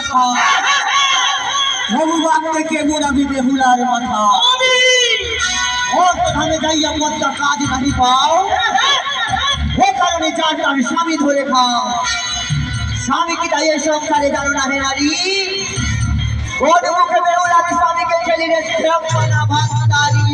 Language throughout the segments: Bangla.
কথা রঘুবাগ থেকে মোরাবি বেহুলার মাথা। ও কোথানে যাইয়া পদ্মা কাজ নাহি পাও? ও কারণে চার তার স্বামী ধরে খাও। স্বামী কি তাই সংসারে জানো না হে নারী? কোন মুখে বেহুলার স্বামীকে ঠেলি রে ভাতারি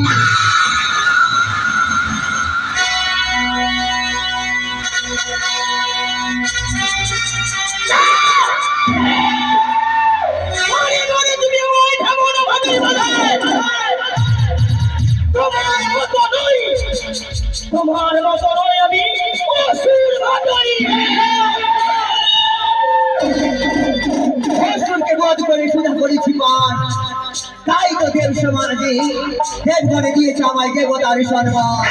করেছি পান তাই তো দেব সমাজে দেব করে দিয়েছে আমায় দেবতার সম্মান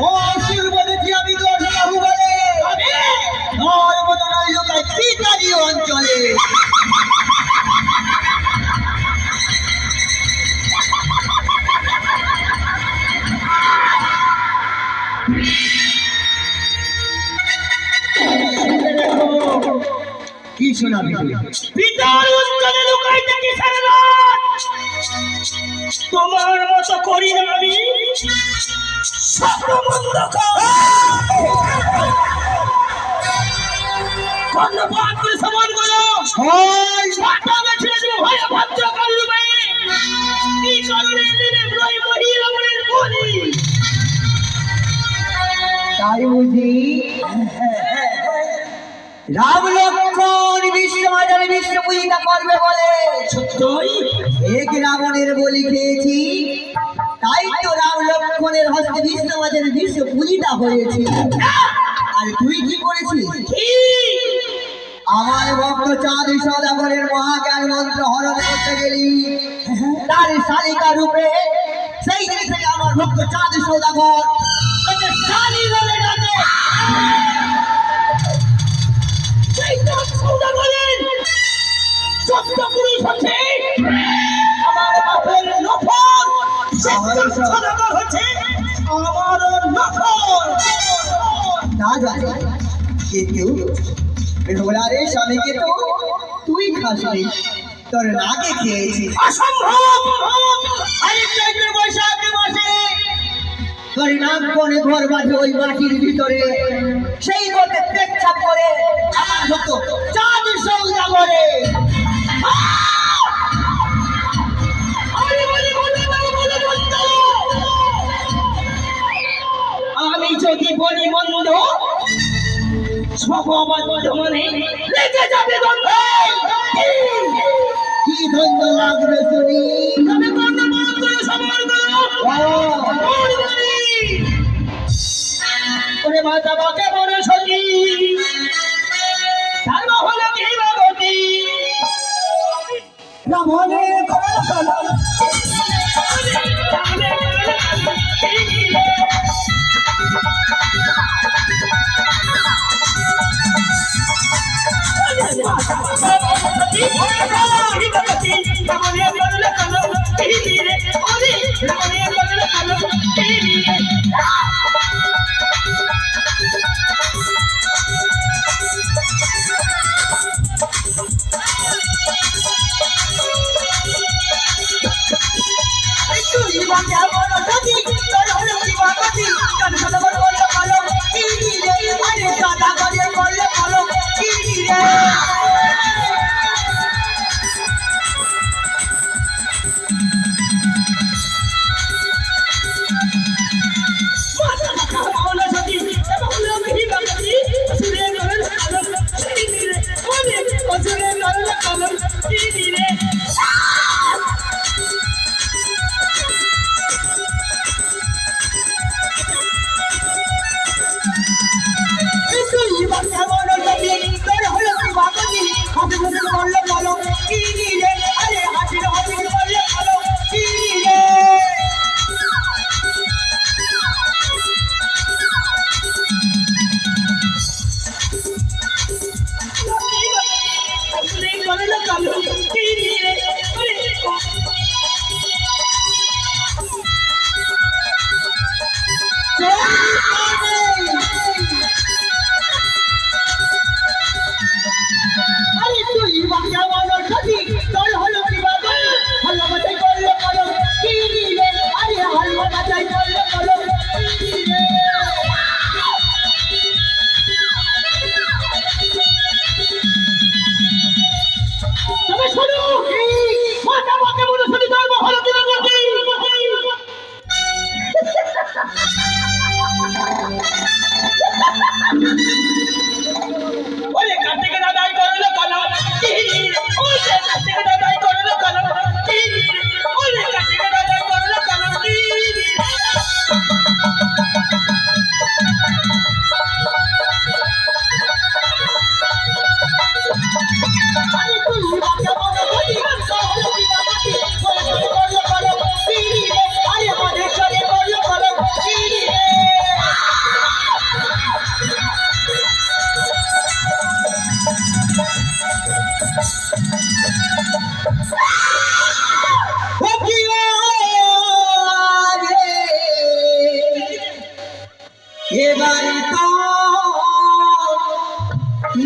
ও অসুর বলেছি আমি দোষ বাহু বলে অঞ্চলে? কি শোনাবি তুই? পিতার উচ্চলে লুকাইতে কি সারনাথ তোমার মতো করি না আমি। সর্বমন্দ কর্ণপাত করে সমান করো। হয়। মাথা বেছে দেবো ভয়ে ভদ্র করবে কি কারণে দিনে রই মহিলা মনের বলি তাই বুঝি? রাম লক্ষণ বিশ্ব মাজারে বিশ্ব পূজিতা করবে বলে। সত্যই, এক রাবণের বলি খেয়েছি, তাই তো রাম লক্ষণের হস্তে বিশ্ব মাজারে বিশ্ব পূজিতা হয়েছে। আর তুই কি করেছিস? আমার ভক্ত চাঁদ সদাগরের মহাজ্ঞান মন্ত্র হরণ করতে গেলি। তার শালিকা রূপে সেই দিন থেকে আমার ভক্ত চাঁদ সদাগর না জানি কিন্তু বেহুলারে স্বামীকে তো তুই খাসনি তোর নাকে খেয়েছি অসম্ভব আরে চৈত্র বৈশাখ মাসে তোর নাক কোণে ঘর বাঁধে ওই মাটির ভিতরে সেই গোটে পেচ্ছাপ করে আমার হতো চাঁদ সৌদা করে সহবদ্ধ মানে লেগে যাবে দ্বন্দ্ব কি? ধন্য লাগবে শুনি? তবে বর্ণমান করে সবর করো। ওরে মাতা বাকে বলে সতী Música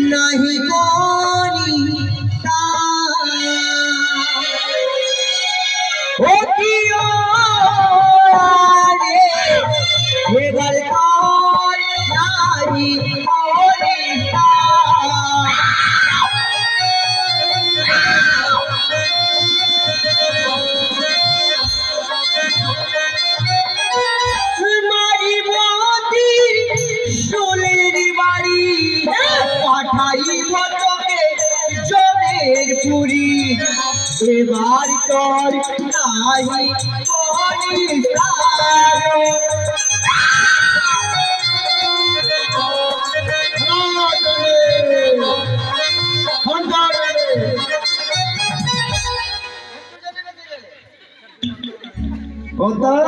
নাহি কো এবার